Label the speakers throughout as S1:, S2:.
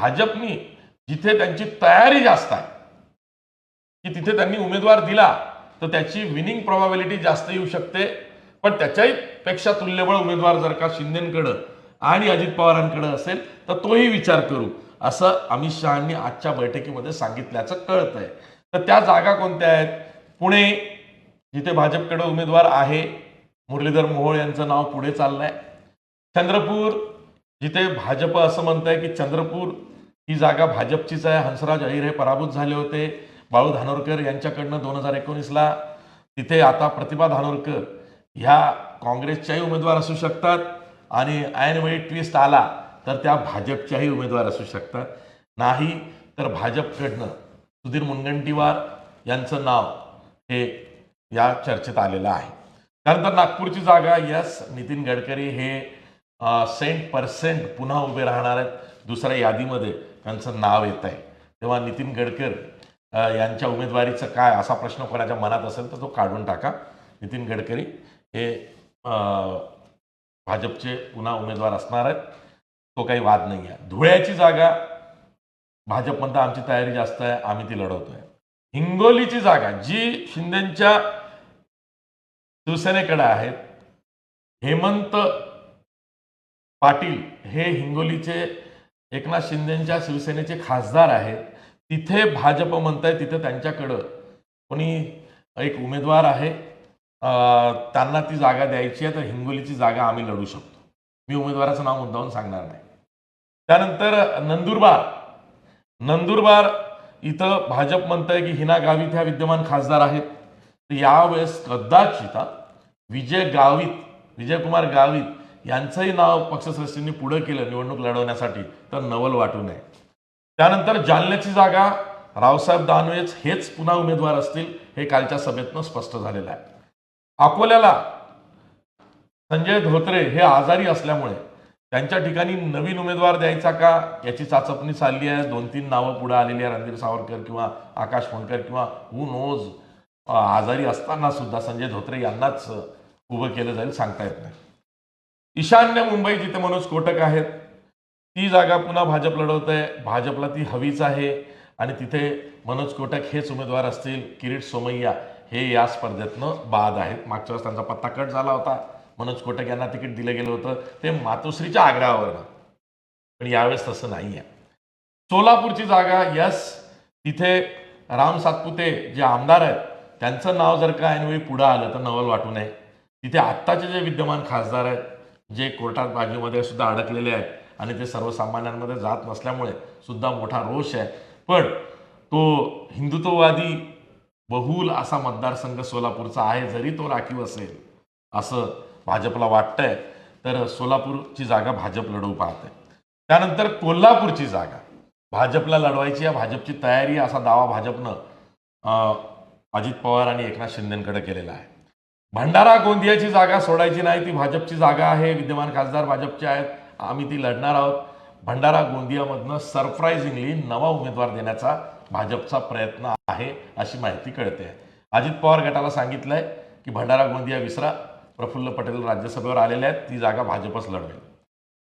S1: भाजपनी जिथे त्यांची तयारी जास्त आहे की तिथे त्यांनी उमेदवार दिला तर त्याची विनिंग प्रॉबॅबिलिटी जास्त येऊ शकते. पण त्याच्याही पेक्षा तुल्यबळ उमेदवार जर का शिंदेकडं आणि अजित पवारांकडे असेल तर तोही विचार करू असं अमित शहानी आजच्या बैठकीमध्ये सांगितल्याचं कळत आहे तर त्या जागा कोणत्या आहेत? पुणे जिथे भाजपकडे उमेदवार आहे मुरलीधर मोहोळ यांचं नाव पुढे चाललंय. चंद्रपूर जिथे भाजप असं म्हणतंय की चंद्रपूर ही जागा भाजपचीच आहे. हंसराज अहिर हे पराभूत झाले होते. बाळू धानोरकर यांच्याकडनं दोन हजार एकोणीसला तिथे आता प्रतिभा धानोरकर ह्या काँग्रेसच्याही उमेदवार असू शकतात आणि ऐनवेळी ट्विस्ट आला तर त्या भाजपच्याही उमेदवार असू शकतात. नाही तर भाजपकडनं सुधीर मुनगंटीवार यांचं नाव हे या चर्चेत आलेलं आहे. त्यानंतर नागपूरची जागा यस नितीन गडकरी हे सेंट पर्सेंट पुन्हा उभे राहणार आहेत. दुसऱ्या यादीमध्ये त्यांचं नाव येत आहे. तेव्हा नितीन गडकर यांच्या उमेदवारीचं काय असा प्रश्न कोणाच्या मनात असेल तर तो काढून टाका. नितीन गडकरी हे भाजपचे पुन्हा उमेदवार असणार आहेत. तो काही वाद नाही आहे. धुळ्याची जागा भाजप म्हणता आमची तयारी जास्त आहे आम्ही ती लढवतोय. हिंगोलीची जागा जी शिंदेच्या शिवसेनेकडे आहेत हेमंत पाटील हे हिंगोलीचे एकनाथ शिंदेच्या शिवसेनेचे खासदार आहेत. तिथे भाजप म्हणताय तिथे त्यांच्याकडं कोणी एक उमेदवार आहे. त्यांना ती जागा द्यायची आहे तर हिंगोलीची जागा आम्ही लढू शकतो. मी उमेदवाराचं नाव मुद्दाहून सांगणार नाही. त्यानंतर नंदुरबार. नंदुरबार इथं भाजप म्हणतंय की हिना गावित ह्या विद्यमान खासदार आहेत. तर यावेळेस कदाचित विजय गावित विजयकुमार गावित यांचंही नाव पक्षश्रेष्ठींनी पुढे केलं निवडणूक लढवण्यासाठी तर नवल वाटू नये. त्यानंतर जालन्याची जागा रावसाहेब दानवेच हेच पुन्हा उमेदवार असतील हे कालच्या सभेतनं स्पष्ट झालेलं आहे. अकोल्याला संजय धोत्रे हे आजारी असल्यामुळे त्यांच्या ठिकाणी नवीन उमेदवार द्यायचा का याची चाचपणी चालली आहे. दोन तीन नावं पुढे आलेली आहे रणधीर सावरकर किंवा आकाश फोंडकर किंवा हू नोज आजारी असताना सुद्धा संजय धोत्रे यांनाच उभं केलं जाईल सांगता येत नाही. ईशान्य मुंबई जिथे मनोज कोटक आहेत ती जागा पुन्हा भाजप लढवत आहे भाजपला ती हवीच आहे. आणि तिथे मनोज कोटक हेच उमेदवार असतील किरीट सोमय्या हे या स्पर्धेतनं बाद आहेत. मागच्या वेळेस त्यांचा पत्ता कट झाला होता. मनोज कोटक यांना तिकीट दिलं गेलं होतं. ते मातोश्रीच्या आग्रहावर पण यावेळेस तसं नाही आहे सोलापूरची जागा यस. तिथे राम सातपुते जे आमदार आहेत त्यांचं नाव जर का ऐनवेळी पुढं आलं तर नवल वाटू नये. तिथे आत्ताचे जे विद्यमान खासदार आहेत जे कोर्टात बाजूमध्ये सुद्धा अडकलेले आहेत आणि ते सर्वसामान्यांमध्ये जात नसल्यामुळे सुद्धा मोठा रोष आहे. पण तो हिंदुत्ववादी बहुल असा मतदारसंघ सोलापूरचा आहे जरी तो राखीव असेल असं भाजपला वाटतंय तर सोलापूरची जागा भाजप लढवू पाहते. त्यानंतर कोल्हापूरची जागा. भाजपला लढवायची या भाजपची तयारी असा दावा भाजपनं अजित पवार आणि एकनाथ शिंदेकडे केलेला आहे. भंडारा गोंदियाची जागा सोडायची नाही ती भाजपची जागा आहे विद्यमान खासदार भाजपचे आहेत आम्ही ती लढणार आहोत. भंडारा गोंदियामधनं सरप्राईझिंगली नवा उमेदवार देण्याचा भाजपचा प्रयत्न आहे अशी माहिती कळते. अजित पवार गटाला सांगितलंय की भंडारा गोंदिया विसरा प्रफुल्ल पटेल राज्यसभेवर आलेले आहेत ती जागा भाजपच लढवेल.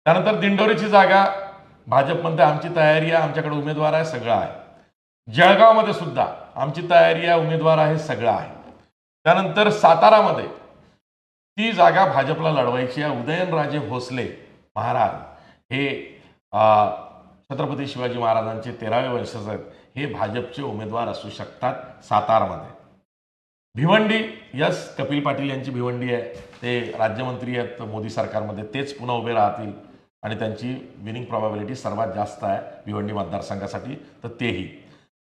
S1: त्यानंतर दिंडोरीची जागा भाजप म्हणते आमची तयारी आहे आमच्याकडे उमेदवार आहे सगळं आहे. जळगावमध्ये सुद्धा आमची तयारी आहे उमेदवार आहे सगळं आहे. त्यानंतर सातारामध्ये ती जागा भाजपला लढवायची आहे. उदयनराजे भोसले महाराज हे छत्रपती शिवाजी महाराजांचे तेरावे वंशज आहेत. हे भाजपचे उमेदवार असू शकतात सातारमध्ये. भिवंडी यस कपिल पाटील यांची भिवंडी आहे. ते राज्यमंत्री आहेत मोदी सरकारमध्ये. तेच पुन्हा उभे राहतील आणि त्यांची विनिंग प्रॉबॅबिलिटी सर्वात जास्त आहे भिवंडी मतदारसंघासाठी. तर तेही.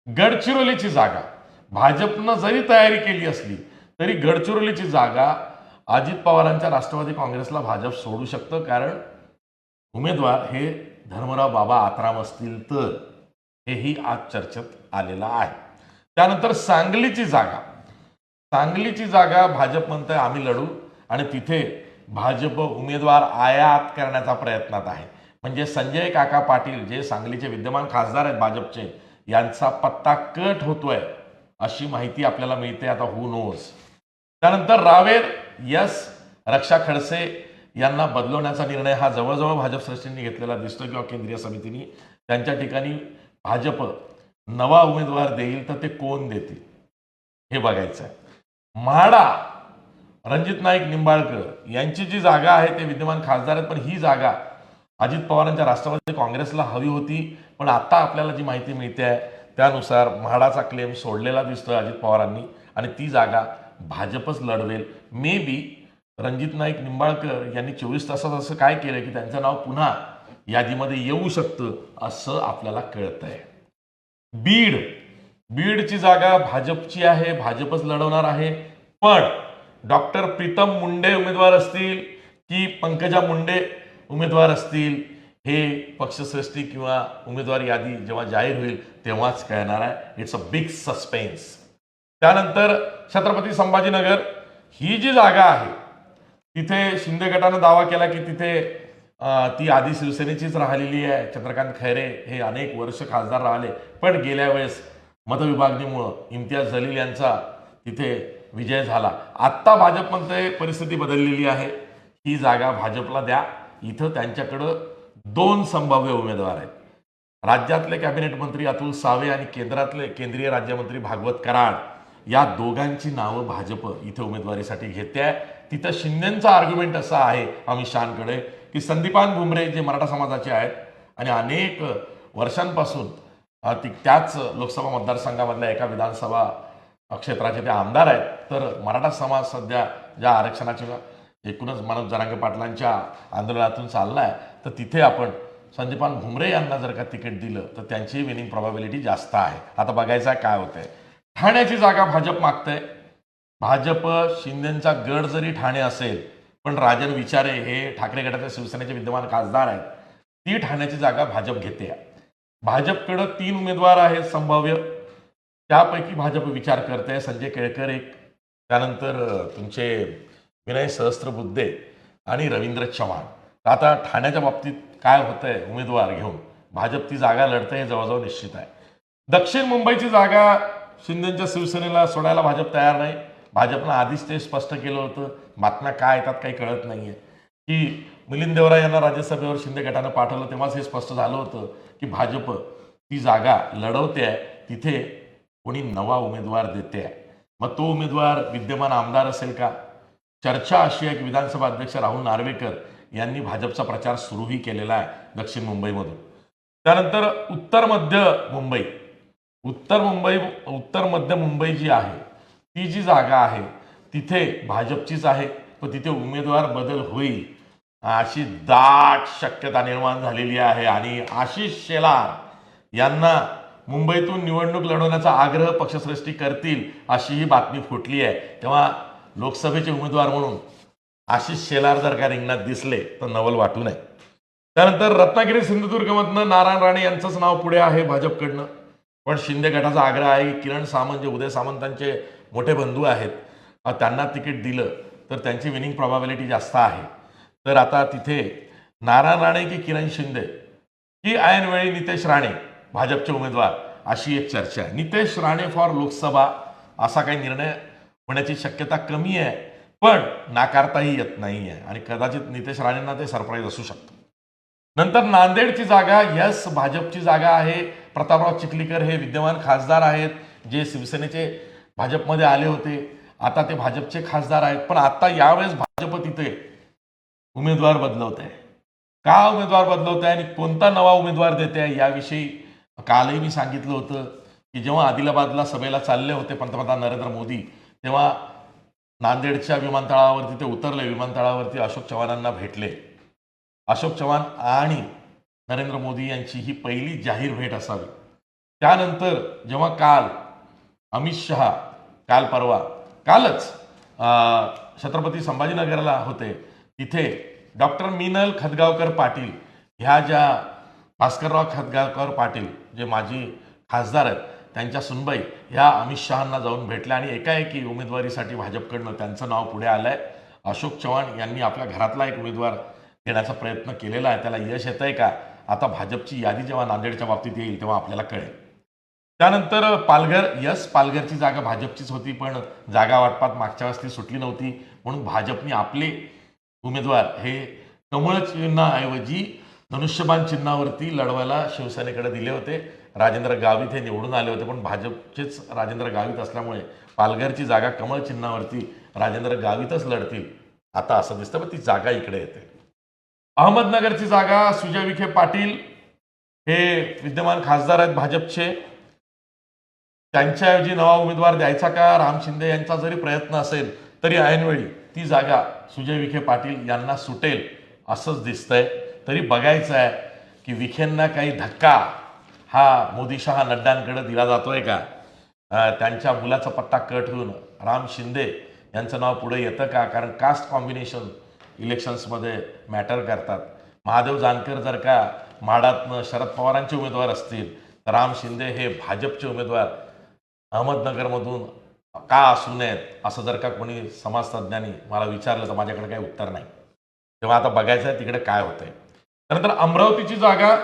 S1: गडचिरोलीची जागा. भाजपनं जरी तयारी केली असली तरी गडचिरोलीची जागा अजित पवारांच्या राष्ट्रवादी काँग्रेसला भाजप सोडू शकतं कारण उमेदवार हे धर्मराव बाबा आत्राम असतील तर हेही आज चर्चेत आलेलं आहे. त्यानंतर सांगलीची जागा. सांगलीची जागा भाजप म्हणतंय आम्ही लढू आणि तिथे भाजप उमेदवार आयात करण्याचा प्रयत्नात आहे. म्हणजे संजय काका पाटील जे सांगलीचे विद्यमान खासदार आहेत भाजपचे यांचा पत्ता कट होतोय अशी माहिती आपल्याला मिळते. आता हु नोज त्यानंतर रावेर यस रक्षा खडसे यांना बदलवण्याचा निर्णय हा जवळजवळ भाजप श्रेष्ठींनी घेतलेला दिसतो किंवा केंद्रीय समितीने. त्यांच्या ठिकाणी भाजप नवा उमेदवार देईल तर ते कोण देतील? हे बघायचं आहे म्हाडा रणजित नाईक निंबाळकर यांची जी जागा आहे ते विद्यमान खासदार आहेत पण ही जागा अजित पवारांच्या राष्ट्रवादी काँग्रेसला हवी होती पण आता आपल्याला जी माहिती मिळते आहे त्यानुसार म्हाडाचा क्लेम सोडलेला दिसतोय अजित पवारांनी आणि ती जागा भाजपच लढवेल. मे बी रणजित नाईक निंबाळकर यांनी चोवीस तासात असं काय केलं की त्यांचं नाव पुन्हा यादीमध्ये येऊ शकतं असं आपल्याला कळत आहे बीड. बीडची जागा भाजपची आहे भाजपच लढवणार आहे. पण डॉक्टर प्रीतम मुंडे उमेदवार असतील की पंकजा मुंडे उमेदवार असतील हे पक्षश्रेष्ठी किंवा उमेदवार यादी जेव्हा जाहीर होईल तेव्हाच कळणार आहे. इट्स अ बिग सस्पेन्स त्यानंतर छत्रपती संभाजीनगर ही जी जागा आहे तिथे शिंदे गटानं दावा केला की तिथे ती आधी शिवसेनेचीच राहिलेली आहे. चंद्रकांत खैरे हे अनेक वर्ष खासदार राहिले. पण गेल्या वेळेस मतविभागणीमुळं इम्तियाज जलील यांचा तिथे विजय झाला. आत्ता भाजपमध्ये परिस्थिती बदललेली आहे. ही जागा भाजपला द्या. इथं त्यांच्याकडं दोन संभाव्य उमेदवार आहेत. राज्यातले कॅबिनेट मंत्री अतुल सावे आणि केंद्रातले केंद्रीय राज्यमंत्री भागवत कराड. या दोघांची नावं भाजप इथे उमेदवारीसाठी घेते आहे. तिथं शिंदेचा आर्ग्युमेंट असा आहे अमित शहाकडे की संदीपान भुमरे जे मराठा समाजाचे आहेत आणि अनेक वर्षांपासून ती त्याच लोकसभा मतदारसंघामधल्या एका विधानसभा क्षेत्राचे ते आमदार आहेत. तर मराठा समाज सध्या ज्या आरक्षणाच्या एकूणच मनोज जरांगे पाटलांच्या आंदोलनातून चाललाय तर तिथे आपण संदीपान भुमरे यांना जर का तिकीट दिलं तर त्यांची विनिंग प्रॉबॅबिलिटी जास्त आहे. आता बघायचं आहे काय होतंय. ठाण्याची जागा भाजप मागतंय. भाजप शिंदेचा गड जरी ठाणे असेल पण राजन विचारे हे ठाकरे गटाच्या शिवसेनेचे विद्यमान खासदार आहेत. ती ठाण्याची जागा भाजप घेते. भाजपकडं तीन उमेदवार आहेत संभाव्य. त्यापैकी भाजप विचार करते. संजय केळकर एक. त्यानंतर तुमचे विनय सहस्त्रबुद्धे आणि रवींद्र चव्हाण. आता ठाण्याच्या बाबतीत काय होतंय उमेदवार घेऊन? भाजप ती जागा लढते हे जवळजवळ निश्चित आहे. दक्षिण मुंबईची जागा शिंदेच्या शिवसेनेला सोडायला भाजप तयार नाही. भाजपनं आधीच ते स्पष्ट केलं होतं. बातम्या काय येतात काही कळत नाहीये. की मिलिंद देवरा यांना राज्यसभेवर शिंदे गटानं पाठवलं तेव्हाच हे स्पष्ट झालं होतं की भाजप ती जागा लढवते आहे. तिथे कोणी नवा उमेदवार देते आहे. मग तो उमेदवार विद्यमान आमदार असेल का? चर्चा अशी आहे की विधानसभा अध्यक्ष राहुल नार्वेकर यांनी भाजपचा प्रचार सुरूही केलेला आहे दक्षिण मुंबईमधून. त्यानंतर उत्तर मध्य मुंबई. उत्तर मुंबई उत्तर मध्य मुंबई जी आहे ती जी जागा आहे तिथे भाजपचीच आहे पण तिथे उमेदवार बदल होईल. अशी दाट शक्यता निर्माण झालेली आहे आणि आशिष शेलार यांना मुंबईतून निवडणूक लढवण्याचा आग्रह पक्षश्रेष्ठी करतील अशी ही बातमी फुटली आहे. तेव्हा लोकसभेचे उमेदवार म्हणून आशिष शेलार जर का रिंगणात दिसले तर नवल वाटू नये. त्यानंतर रत्नागिरी सिंधुदुर्गमधनं नारायण राणे यांचंच नाव पुढे आहे भाजपकडनं. पण शिंदे गटाचा आग्रह आहे की किरण सामंत जे उदय सामंतांचे मोठे बंधू आहेत त्यांना तिकीट दिलं तर त्यांची विनिंग प्रॉबॅबिलिटी जास्त आहे. तर आता तिथे नारायण राणे की किरण शिंदे? की ऐनवेळी नितेश राणे भाजपचे उमेदवार? अशी एक चर्चा आहे. नितेश राणे फॉर लोकसभा असा काही निर्णय होण्याची शक्यता कमी आहे पण नाकारताही येत नाही आहे आणि कदाचित नितेश राणेंना ते सरप्राईज असू शकतं. नंतर नांदेडची जागा यस भाजपची जागा आहे. प्रतापराव चिखलीकर हे विद्यमान खासदार आहेत जे शिवसेनेचे भाजपमध्ये आले होते. आता ते भाजपचे खासदार आहेत. पण आता यावेळेस भाजप तिथे उमेदवार बदलवत आहे का उमेदवार बदलवत आहे आणि कोणता नवा उमेदवार देते आहे याविषयी कालही मी सांगितलं होतं की जेव्हा आदिलाबादला सभेला चालले होते पंतप्रधान नरेंद्र मोदी तेव्हा नांदेडच्या विमानतळावरती ते उतरले. विमानतळावरती अशोक चव्हाणांना भेटले. अशोक चव्हाण आणि नरेंद्र मोदी यांची ही पहिली जाहीर भेट असावी. त्यानंतर जेव्हा काल अमित शहा काल परवा कालच छत्रपती संभाजीनगरला होते तिथे डॉक्टर मिनल खदगावकर पाटील ह्या ज्या भास्करराव खदगावकर पाटील जे माजी खासदार आहेत त्यांच्या सुनबाई ह्या अमित शहांना जाऊन भेटल्या आणि एकाएकी उमेदवारीसाठी भाजपकडनं त्यांचं नाव पुढे आलंय. अशोक चव्हाण यांनी आपल्या घरातला एक उमेदवार देण्याचा प्रयत्न केलेला आहे त्याला यश येत आहे का? आता भाजपची यादी जेव्हा नांदेडच्या बाबतीत येईल तेव्हा आपल्याला कळेल. त्यानंतर पालघर यस पालघरची जागा भाजपचीच होती पण जागा वाटपात मागच्या वेळेस ती सुटली नव्हती. म्हणून भाजपने आपले उमेदवार हे कमळ चिन्हाऐवजी धनुष्यबाण चिन्हावरती लढवायला शिवसेनेकडे दिले होते. राजेंद्र गावित हे निवडून आले होते पण भाजपचेच राजेंद्र गावित असल्यामुळे पालघरची जागा कमळ चिन्हावरती राजेंद्र गावितच लढतील. आता असं दिसतं पण ती जागा इकडे येते. अहमदनगरची जागा सुजय विखे पाटील हे विद्यमान खासदार आहेत भाजपचे. त्यांच्याऐवजी नवा उमेदवार द्यायचा का? राम शिंदे यांचा जरी प्रयत्न असेल तरी ऐनवेळी ती जागा सुजय विखे पाटील यांना सुटेल असंच दिसतंय. तरी बघायचं आहे की विखेंना काही धक्का हा मोदी शहा नड्डांकडे दिला जातोय का? त्यांच्या मुलाचा पत्ता कट होऊन राम शिंदे यांचं नाव पुढे येतं का? कारण कास्ट कॉम्बिनेशन इलेक्शन्समध्ये मॅटर करतात. महादेव जानकर जर का म्हाडातनं शरद पवारांचे उमेदवार असतील तर राम शिंदे हे भाजपचे उमेदवार अहमदनगरमधून का असू नयेत असं जर का कोणी समाजतज्ञांनी मला विचारलं तर माझ्याकडे काही उत्तर नाही. तेव्हा आता बघायचं आहे तिकडे काय होतंय. त्यानंतर अमरावतीची जागा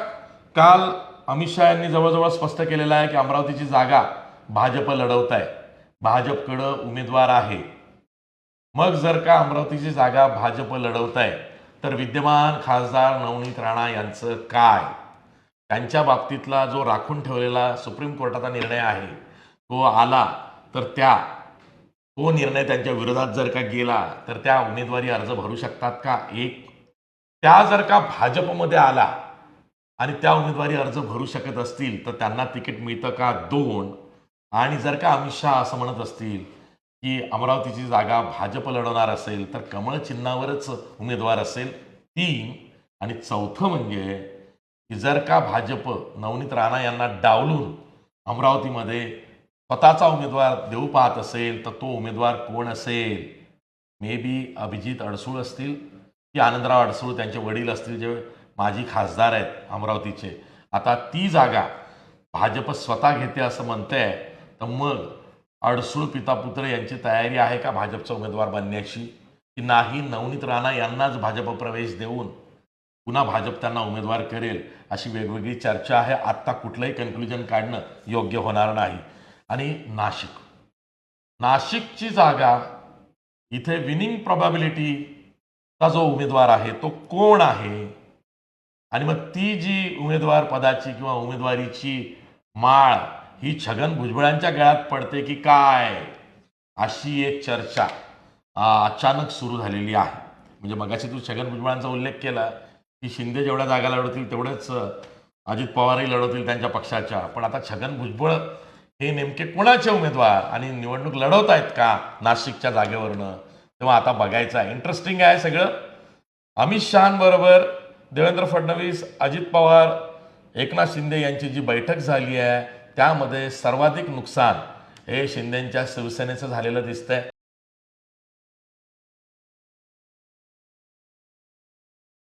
S1: काल अमित शहा यांनी जवळजवळ स्पष्ट केलेलं आहे की अमरावतीची जागा भाजप लढवत आहे. भाजपकडं उमेदवार आहे. मग जर का अमरावतीची जागा भाजप लढवत आहे तर विद्यमान खासदार नवनीत राणा यांचं काय? त्यांच्या बाबतीतला जो राखून ठेवलेला सुप्रीम कोर्टाचा निर्णय आहे तो आला तर त्या तो निर्णय त्यांच्या विरोधात जर का गेला तर त्या उमेदवारी अर्ज भरू शकतात का? एक त्या जर का भाजपमध्ये आला आणि त्या उमेदवारी अर्ज भरू शकत असतील तर त्यांना तिकीट मिळतं का? दोन आणि जर का अमित शहा असं म्हणत असतील की अमरावतीची जागा भाजप लढवणार असेल तर कमळ चिन्हावरच उमेदवार असेल तीन. आणि चौथं म्हणजे की जर का भाजप नवनीत राणा यांना डावलून अमरावतीमध्ये स्वतःचा उमेदवार देऊ पाहत असेल तर तो उमेदवार कोण असेल? मे बी अभिजित अडसूळ असतील की आनंदराव अडसूळ त्यांचे वडील असतील जे माजी खासदार आहेत अमरावतीचे. आता ती जागा भाजप स्वतः घेते असं म्हणते तर मग अडसूळ पिता पुत्र यांची तयारी आहे का भाजपचा उमेदवार बनण्याची? की नाही नवनीत राणा यांनाच भाजप प्रवेश देऊन पुन्हा भाजप त्यांना उमेदवार करेल अशी वेगवेगळी चर्चा आहे. आत्ता कुठलंही कन्क्लुजन काढणं योग्य होणार नाही. आणि नाशिक. नाशिकची जागा इथे विनिंग प्रॉबॅबिलिटीचा जो उमेदवार आहे तो कोण आहे? आणि मग ती जी उमेदवार पदाची किंवा उमेदवारीची माळ ही छगन भुजबळांच्या गळ्यात पडते की काय? अशी एक चर्चा अचानक सुरू झालेली आहे. म्हणजे मगाशी तू छगन भुजबळांचा उल्लेख केला की शिंदे जेवढ्या जागा लढवतील तेवढेच अजित पवारही लढवतील त्यांच्या पक्षाच्या. पण आता छगन भुजबळ हे नेमके कोणाचे उमेदवार आणि निवडणूक लढवत आहेत का नाशिकच्या जागेवरनं? तेव्हा आता बघायचं आहे. इंटरेस्टिंग आहे सगळं. अमित शहांबरोबर देवेंद्र फडणवीस अजित पवार एकनाथ शिंदे यांची जी बैठक झाली आहे त्यामध्ये सर्वाधिक नुकसान हे शिंदेंच्या शिवसेनेचं झालेलं दिसतंय.